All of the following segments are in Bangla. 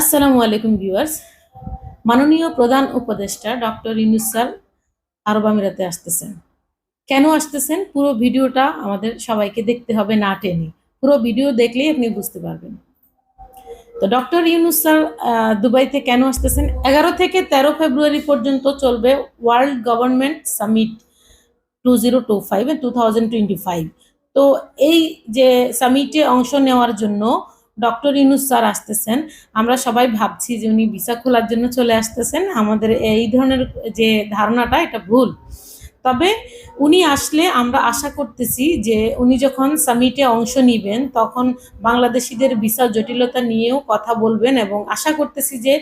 আসসালামু আলাইকুম ভিউয়ার্স। মাননীয় প্রধান উপদেষ্টা ডক্টর ইউনুস স্যার আরব আমিরাতে আসতেছেন। কেন আসতেছেন? পুরো ভিডিওটা আমাদের সবাইকে দেখতে হবে না টেনে। পুরো ভিডিও দেখলেই আপনি বুঝতে পারবেন। তো ডক্টর ইউনুস স্যার দুবাইতে কেন আসতেছেন? এগারো থেকে তেরো ফেব্রুয়ারি পর্যন্ত চলবে world government summit two zero two five two thousand twenty five. তো এই যে সামিটে অংশ নেওয়ার জন্য ডক্টর ইউনুস স্যার আসতেছেন। আমরা সবাই ভাবছি যে উনি ভিসা খোলার জন্য চলে আসতেছেন। আমাদের এই ধরনের যে ধারণাটা, এটা ভুল। তবে উনি আসলে আমরা আশা করতেছি যে উনি যখন সামিটে অংশ নিবেন, তখন বাংলাদেশিদের ভিসা জটিলতা নিয়েও কথা বলবেন এবং আশা করতেছি যে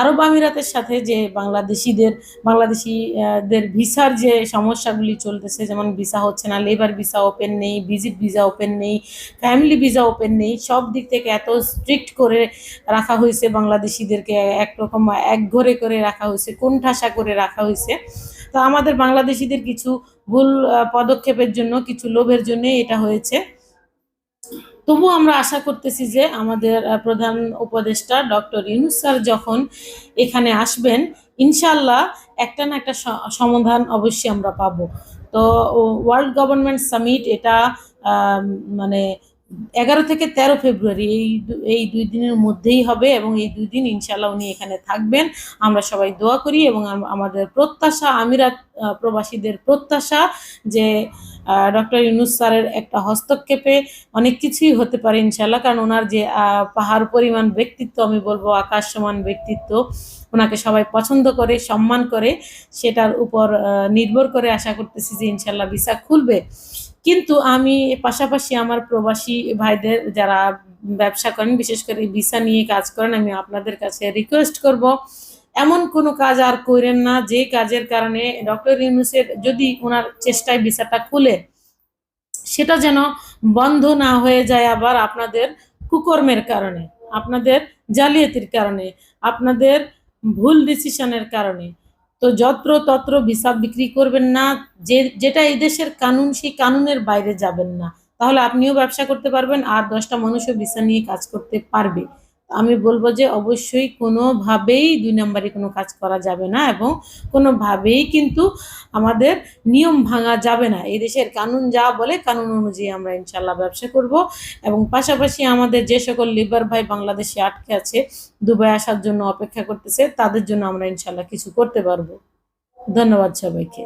আরব আমিরাতের সাথে যে বাংলাদেশিদের বাংলাদেশিদের ভিসার যে সমস্যাগুলি চলতেছে, যেমন ভিসা হচ্ছে না লেবার ভিসা ওপেন নেই ভিজিট ভিসা ওপেন নেই ফ্যামিলি ভিসা ওপেন নেই, সব দিক থেকে এত স্ট্রিক্ট করে রাখা হয়েছে বাংলাদেশিদেরকে, একরকম এক ঘরে করে রাখা হয়েছে, কোণঠাসা করে রাখা হয়েছে। তো আমাদের বাংলাদেশিদের কিছু ভুল পদক্ষেপের জন্য, কিছু লোভের জন্য এটা হয়েছে। তবু আমরা আশা করতেছি যে আমাদের প্রধান উপদেষ্টা ডক্টর ইউনুস স্যার যখন এখানে আসবেন ইনশাল্লাহ একটা না একটা সমাধান অবশ্যই আমরা পাবো। তো ওয়ার্ল্ড গভর্নমেন্ট সামিট এটা মানে এগারো থেকে তেরো ফেব্রুয়ারি, এই এই দুই দিনের মধ্যেই হবে এবং এই দুই দিন ইনশাল্লাহ উনি এখানে থাকবেন। আমরা সবাই দোয়া করি এবং আমাদের প্রত্যাশা, আমিরাত প্রবাসীদের প্রত্যাশা যে ডক্টর ইউনুস স্যারের একটা হস্তক্ষেপে অনেক কিছুই হতে পারে ইনশাল্লাহ কারণ ওনার যে পাহাড় পরিমাণ ব্যক্তিত্ব, আমি বলব আকাশ সমান ব্যক্তিত্ব, ওনাকে সবাই পছন্দ করে, সম্মান করে, সেটার উপর নির্ভর করে আশা করতেছি যে ইনশাল্লাহ ভিসা খুলবে। কিন্তু আমি পাশাপাশি আমার প্রবাসী ভাইদের যারা ব্যবসা করেন, বিশেষ করে ভিসা নিয়ে কাজ করেন, আমি আপনাদের কাছে রিকোয়েস্ট করব এমন কোনো কাজ আর করেন না, যে কাজের কারণে ডক্টর ইউনুসের যদি ওনার চেষ্টায় ভিসাটা খুলে, সেটা যেন বন্ধ না হয়ে যায় আবার আপনাদের কুকর্মের কারণে, আপনাদের জালিয়াতির কারণে, আপনাদের ভুল ডিসিশনের কারণে। তো যত্র তত্র ভিসা বিক্রি করবেন না, যে, যেটা এই দেশের কানুন, সেই কানুনের বাইরে যাবেন না। তাহলে আপনিও ব্যবসা করতে পারবেন আর দশটা মানুষও ভিসা নিয়ে কাজ করতে পারবে। আমি বলব যে অবশ্যই কোনোভাবেই দুই নম্বরে কোনো কাজ করা যাবে না এবং কোনোভাবেই কিন্তু আমাদের নিয়ম ভাঙা যাবে না। এই দেশের কানুন যা বলে কানুন অনুযায়ী আমরা ইনশাল্লাহ ব্যবসা করব এবং পাশাপাশি আমাদের যে সকল লিবার ভাই বাংলাদেশে আটকে আছে, দুবাই আসার জন্য অপেক্ষা করতেছে, তাদের জন্য আমরা ইনশাল্লাহ কিছু করতে পারব। ধন্যবাদ সবাইকে।